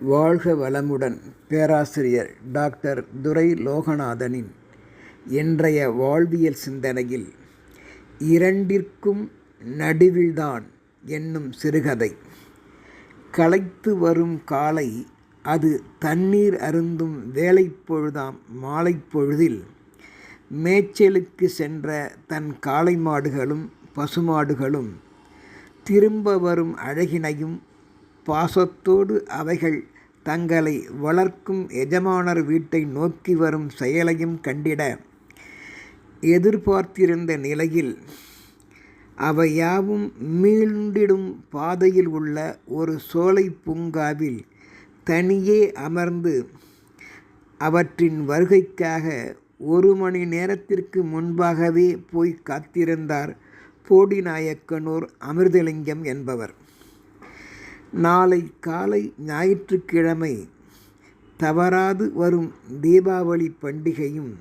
வாழ்க வளமுடன் பேராசிரியர் டாக்டர் துரை லோகநாதனின் இன்றைய வாழ்வியல் சிந்தனையில் இரண்டிற்கும் நடுவில்தான் என்னும் சிறுகதை. களைத்து வரும் காலை அது தண்ணீர் அருந்தும் வேலைப்பொழுதாம் மாலைப்பொழுதில் மேய்ச்சலுக்கு சென்ற தன் காளை மாடுகளும் பசுமாடுகளும் திரும்ப வரும் அழகினையும் பாசத்தோடு அவைகள் தங்களை வளர்க்கும் எஜமானர் வீட்டை நோக்கி வரும் செயலையும் கண்டிட எதிர்பார்த்திருந்த நிலையில் அவையாவும் மீண்டிடும் பாதையில் உள்ள ஒரு சோலை பூங்காவில் தனியே அமர்ந்து அவற்றின் வருகைக்காக ஒரு மணி நேரத்திற்கு முன்பாகவே போய் காத்திருந்தார் போடிநாயக்கனூர் அமிர்தலிங்கம் என்பவர். நாளை காலை ஞாயிற்றுக்கிழமை தவறாது வரும் தீபாவளி பண்டிகையும்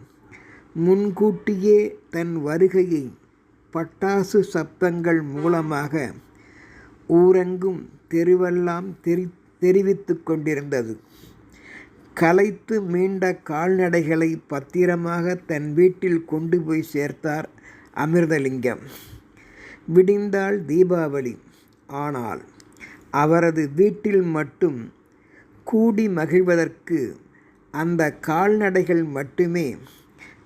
முன்கூட்டியே தன் வருகையை பட்டாசு சப்தங்கள் மூலமாக ஊரெங்கும் தெருவெல்லாம் தெரி தெரிவித்து கொண்டிருந்தது. கலைத்து மீண்ட கால்நடைகளை பத்திரமாக தன் வீட்டில் கொண்டு போய் சேர்த்தார் அமிர்தலிங்கம். விடிந்தால் தீபாவளி. ஆனால் அவரது வீட்டில் மட்டும் கூடி மகிழ்வதற்கு அந்த கால்நடைகள் மட்டுமே.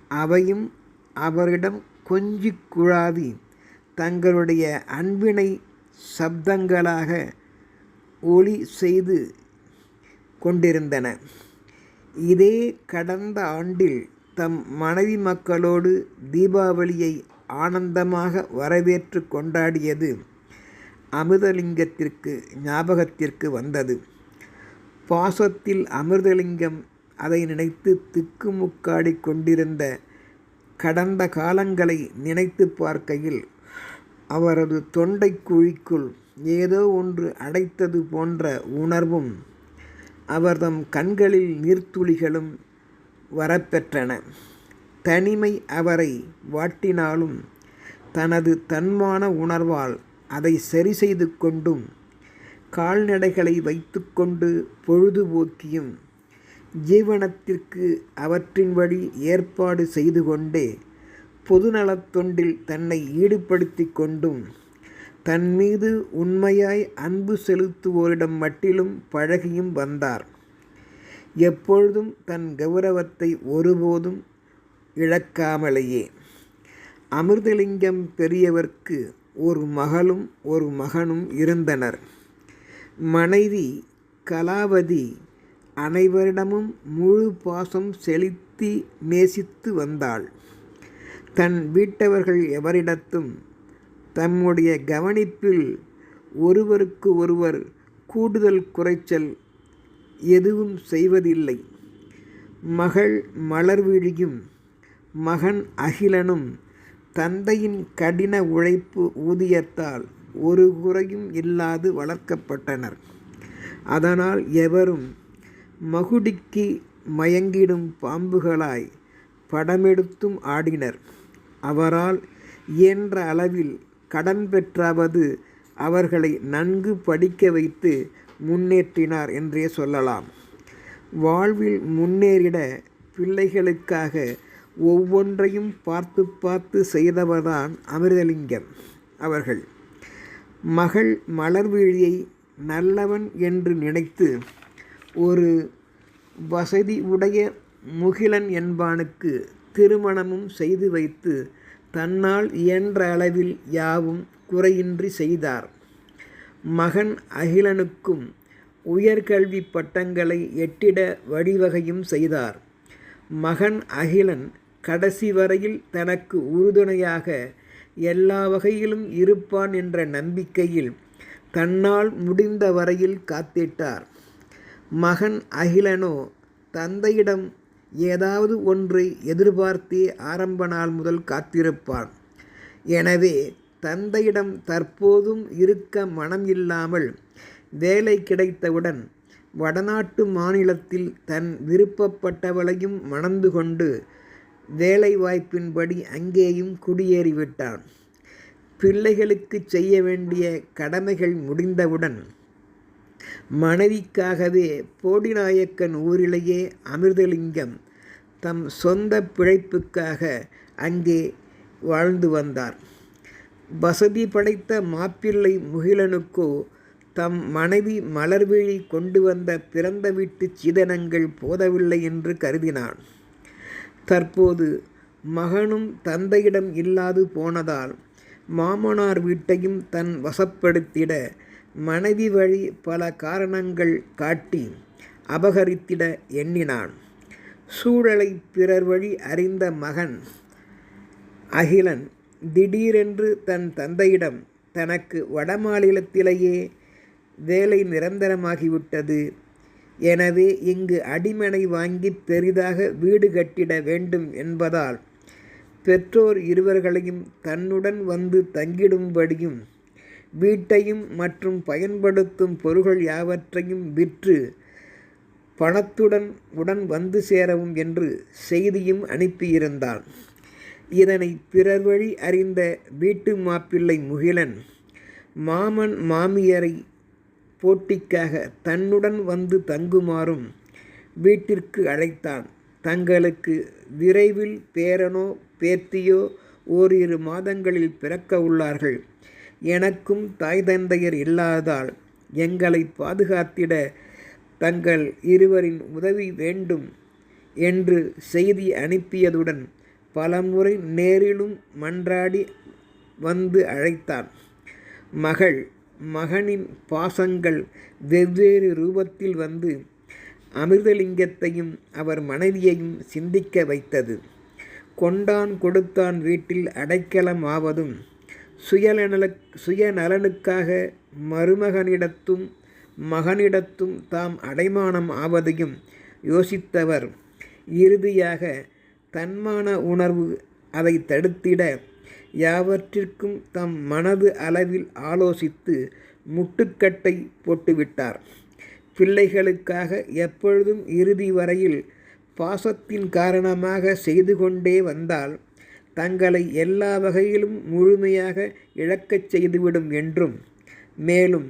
அவையும் அவரிடம் கொஞ்சி குழாவி தங்களுடைய அன்பினை சப்தங்களாக ஒளி செய்து கொண்டிருந்தன. இதே கடந்த ஆண்டில் தம் மனைவி மக்களோடு தீபாவளியை ஆனந்தமாக வரவேற்று கொண்டாடியது அமிர்தலிங்கத்திற்கு ஞாபகத்திற்கு வந்தது. பாசத்தில் அமிர்தலிங்கம் அதை நினைத்து திக்குமுக்காடி கொண்டிருந்த கடந்த காலங்களை நினைத்து பார்க்கையில் அவரது தொண்டை குழிக்குள் ஏதோ ஒன்று அடைத்தது போன்ற உணர்வும் அவர்தம் கண்களில் நீர்த்துளிகளும் வரப்பெற்றன. தனிமை அவரை வாட்டினாலும் தனது தன்மான உணர்வால் அதை சரி செய்து கொண்டும் கால்நடைகளை வைத்துக்கொண்டு பொழுதுபோக்கியும் ஜீவனத்திற்கு அவற்றின் வழி ஏற்பாடு செய்து கொண்டே பொதுநலத் தொண்டில் தன்னை ஈடுபடுத்தி கொண்டும் தன் மீது உண்மையாய் அன்பு செலுத்துவோரிடம் மட்டிலும் பழகியும் வந்தார். எப்பொழுதும் தன் கௌரவத்தை ஒருபோதும் இழக்காமலேயே. அமிர்தலிங்கம் பெரியவர்க்கு ஒரு மகளும் ஒரு மகனும் இருந்தனர். மனைவி கலாவதி அனைவரிடமும் முழு பாசம் செலுத்தி நேசித்து வந்தாள். தன் வீட்டவர்கள் எவரிடத்தும் தம்முடைய கவனிப்பில் ஒருவருக்கு ஒருவர் கூடுதல் குறைச்சல் எதுவும் செய்வதில்லை. மகள் மலர்விழியும் மகன் அகிலனும் தந்தையின் கடின உழைப்பு ஊதியத்தால் ஒரு குறையும் இல்லாது வளர்க்கப்பட்டனர். அதனால் எவரும் மகுடிக்கு மயங்கிடும் பாம்புகளாய் படமெடுத்தும் ஆடினர். அவரால் இயன்ற அளவில் கடன் பெற்றாவது அவர்களை நன்கு படிக்க வைத்து முன்னேற்றினார் என்றே சொல்லலாம். வாழ்வில் முன்னேறிட பிள்ளைகளுக்காக ஒவ்வொன்றையும் பார்த்து பார்த்து செய்தவர்தான் அமிர்தலிங்கம் அவர்கள். மகள் மலர்விழியை நல்லவன் என்று நினைத்து ஒரு வசதி உடைய முகிலன் என்பானுக்கு திருமணமும் செய்து வைத்து தன்னால் இயன்ற அளவில் யாவும் குறையின்றி செய்தார். மகன் அகிலனுக்கும் உயர்கல்வி பட்டங்களை எட்டிட வழிவகையும் செய்தார். மகன் அகிலன் கடைசி வரையில் தனக்கு உறுதுணையாக எல்லா வகையிலும் இருப்பான் என்ற நம்பிக்கையில் தன்னால் முடிந்த வரையில் காத்திட்டார். மகன் அகிலனோ தந்தையிடம் ஏதாவது ஒன்றை எதிர்பார்த்தே ஆரம்ப நாள் முதல் காத்திருப்பான். எனவே தந்தையிடம் தற்போதும் இருக்க மனம் இல்லாமல் வேலை கிடைத்தவுடன் வடநாட்டு மாநிலத்தில் தன் விருப்பப்பட்டவளையும் மணந்து கொண்டு வேலைவாய்ப்பின்படி அங்கேயும் குடியேறிவிட்டான். பிள்ளைகளுக்கு செய்ய வேண்டிய கடமைகள் முடிந்தவுடன் மனைவிக்காகவே போடிநாயக்கன் ஊரிலேயே அமிர்தலிங்கம் தம் சொந்த பிழைப்புக்காக அங்கே வாழ்ந்து வந்தார். வசதி படைத்த மாப்பிள்ளை முகிலனுக்கோ தம் மனைவி மலர்விழி கொண்டு வந்த பிறந்த வீட்டு சீதனங்கள் போதவில்லை என்று கருதினான். தற்போது மகனும் தந்தையிடம் இல்லாது போனதால் மாமனார் வீட்டையும் தன் வசப்படுத்திட மனைவி வழி பல காரணங்கள் காட்டி அபகரித்திட எண்ணினான். சூழலை பிறர் வழி அறிந்த மகன் அகிலன் திடீரென்று தன் தந்தையிடம் தனக்கு வடமாநிலத்திலேயே வேலை நிரந்தரமாகிவிட்டது. எனவே இங்கு அடிமனை வாங்கி பெரிதாக வீடு கட்டிட வேண்டும் என்பதால் பெற்றோர் இருவர்களையும் தன்னுடன் வந்து தங்கிடும்படியும் வீட்டையும் மற்றும் பயன்படுத்தும் பொருள்கள் யாவற்றையும் விற்று பணத்துடன் உடன் வந்து சேரவும் என்று செய்தியும் அனுப்பியிருந்தான் இதனை பிறர் வழி அறிந்த வீட்டு மாப்பிள்ளை முகிலன் மாமன் மாமியரை போட்டிக்காக தன்னுடன் வந்து தங்குமாறும் வீட்டிற்கு அழைத்தான். தங்களுக்கு விரைவில் பேரனோ பேத்தியோ ஓரிரு மாதங்களில் பிறக்க உள்ளார்கள். எனக்கும் தாய் தந்தையர் இல்லாததால் எங்களை பாதுகாத்திட தங்கள் இருவரின் உதவி வேண்டும் என்று செய்தி அனுப்பியதுடன் பலமுறை நேரிலும் மன்றாடி வந்து அழைத்தான். மகள் மகனின் பாசங்கள் வெவ்வேறு ரூபத்தில் வந்து அமிர்தலிங்கத்தையும் அவர் மனைவியையும் சிந்திக்க வைத்தது. கொண்டான் கொடுத்தான் வீட்டில் அடைக்கலம் ஆவதும் சுயநல சுயநலனுக்காக மருமகனிடத்தும் மகனிடத்தும் தாம் அடைமானம் ஆவதையும் யோசித்தவர். இறுதியாக தன்மான உணர்வு அதை தடுத்திட யாவற்றிற்கும் தம் மனது அளவில் ஆலோசித்து முட்டுக்கட்டை போட்டுவிட்டார். பிள்ளைகளுக்காக எப்பொழுதும் இறுதி வரையில் பாசத்தின் காரணமாக செய்து கொண்டே வந்தால் தங்களை எல்லா வகையிலும் முழுமையாக இழக்கச் செய்துவிடும் என்றும் மேலும்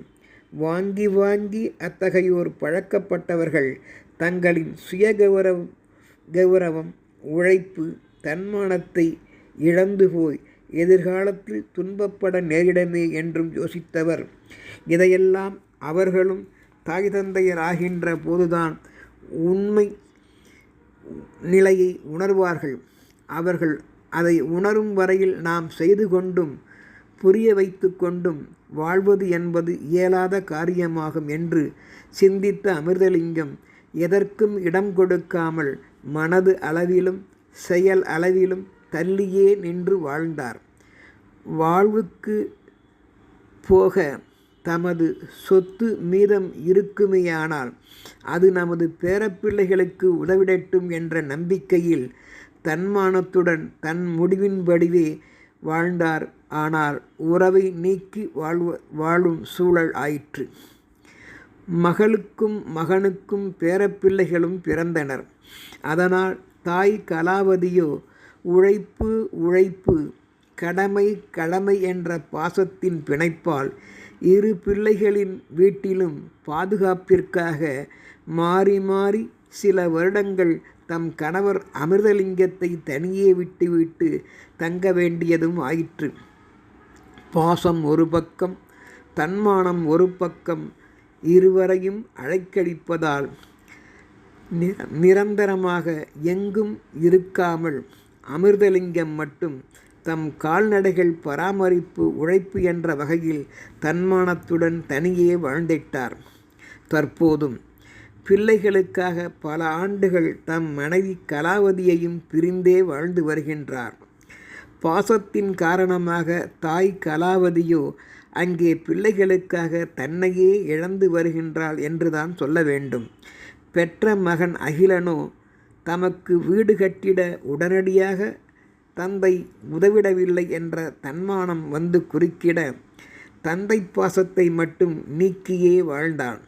வாங்கி வாங்கி அத்தகையோர் பழக்கப்பட்டவர்கள் தங்களின் சுய கௌரவம் கௌரவம் உழைப்பு தன்மானத்தை இழந்து போய் எதிர்காலத்தில் துன்பப்பட நேரிடமே என்றும் யோசித்தவர். இதையெல்லாம் அவர்களும் தாய் தந்தையர் ஆகின்ற போதுதான் உண்மை நிலையை உணர்வார்கள். அவர்கள் அதை உணரும் வரையில் நாம் செய்து கொண்டும் புரிய வைத்து கொண்டும் வாழ்வது என்பது இயலாத காரியமாகும் என்று சிந்தித்த அமிர்தலிங்கம் எதற்கும் இடம் கொடுக்காமல் மனது அளவிலும் செயல் அளவிலும் தள்ளியே நின்று வாழ்ந்தார். வாழ்வுக்கு போக தமது சொத்து மீதம் இருக்குமேயானால் அது நமது பேரப்பிள்ளைகளுக்கு உதவிடட்டும் என்ற நம்பிக்கையில் தன்மானத்துடன் தன் முடிவின்படிவே வாழ்ந்தார். ஆனால் உறவை நீக்கி வாழ்வ வாழும் சூழல் ஆயிற்று. மகளுக்கும் மகனுக்கும் பேரப்பிள்ளைகளும் பிறந்தனர். அதனால் தாய் கலாவதியோ உழைப்பு உழைப்பு கடமை கடமை என்ற பாசத்தின் பிணைப்பால் இரு பிள்ளைகளின் வீட்டிலும் பாதுகாப்பிற்காக மாறி மாறி சில வருடங்கள் தம் கணவர் அமிர்தலிங்கத்தை தனியே விட்டுவிட்டு தங்க வேண்டியதும் ஆயிற்று. பாசம் ஒரு பக்கம் தன்மானம் ஒரு பக்கம் இருவரையும் அழைக்கடிப்பதால் நிரந்தரமாக எங்கும் இருக்காமல் அமிர்தலிங்கம் மட்டும் தம் கால்நடைகள் பராமரிப்பு உழைப்பு என்ற வகையில் தன்மானத்துடன் தனியே வாழ்ந்திட்டார். தற்போதும் பிள்ளைகளுக்காக பல ஆண்டுகள் தம் மனைவி கலாவதியையும் பிரிந்தே வாழ்ந்து வருகின்றார். பாசத்தின் காரணமாக தாய் கலாவதியோ அங்கே பிள்ளைகளுக்காக தன்னையே இழந்து வருகின்றாள் என்றுதான் சொல்ல வேண்டும். பெற்ற மகன் அகிலனோ தமக்கு வீடு கட்டிட உடனடியாக தந்தை உதவிடவில்லை என்ற தன்மானம் வந்து குறுக்கிட தந்தை பாசத்தை மட்டும் நீக்கியே வாழ்ந்தான்.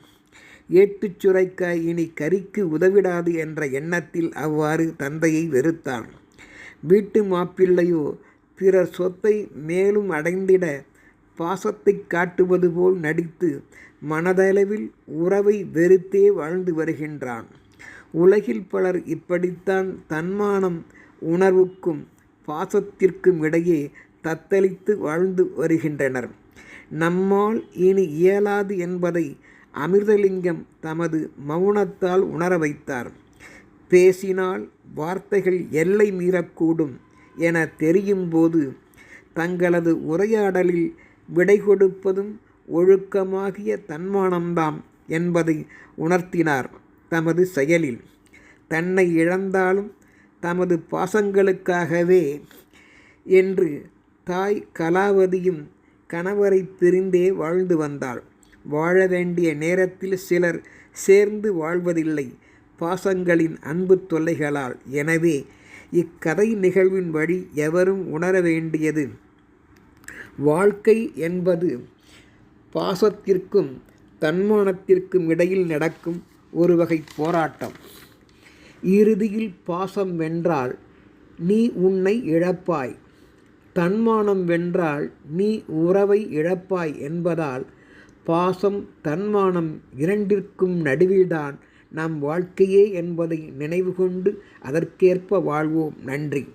ஏட்டுச் சுரைக்காய் இனி கரிக்கு உதவிடாது என்ற எண்ணத்தில் அவ்வாறு தந்தையை வெறுத்தான். வீட்டு மாப்பிள்ளையோ பிறர் சொத்தை மேலும் அடைந்திட பாசத்தை காட்டுவது போல் நடித்து மனதளவில் உறவை வெறுத்தே வாழ்ந்து வருகின்றான். உலகில் பலர் இப்படித்தான் தன்மானம் உணர்வுக்கும் பாசத்திற்கும் இடையே தத்தளித்து வாழ்ந்து வருகின்றனர். நம்மால் இனி இயலாது என்பதை அமிர்தலிங்கம் தமது மௌனத்தால் உணர வைத்தார். பேசினால் வார்த்தைகள் எல்லை மீறக்கூடும் என தெரியும்போது தங்களது உரையாடலில் விடை கொடுப்பதும் ஒழுக்கமாகிய தன்மானம்தாம் என்பதை உணர்த்தினார். தமது செயலில் தன்னை இழந்தாலும் தமது பாசங்களுக்காகவே என்று தாய் கலாவதியும் கணவரை பிரிந்தே வாழ்ந்து வந்தாள். வாழ வேண்டிய நேரத்தில் சிலர் சேர்ந்து வாழ்வதில்லை. பாசங்களின் அன்பு தொல்லைகளால். எனவே இக்கதை நிகழ்வின் வழி எவரும் உணர வேண்டியது? வாழ்க்கை என்பது பாசத்திற்கும் தன்மானத்திற்கும் இடையில் நடக்கும் ஒரு வகை போராட்டம். இறுதியில் பாசம் வென்றால் நீ உன்னை இழப்பாய். தன்மானம் வென்றால் நீ உறவை இழப்பாய் என்பதால் பாசம் தன்மானம் இரண்டிற்கும் நடுவில்தான். நம் வாழ்க்கையே என்பதை நினைவு கொண்டு அதற்கேற்ப வாழ்வோம். நன்றி.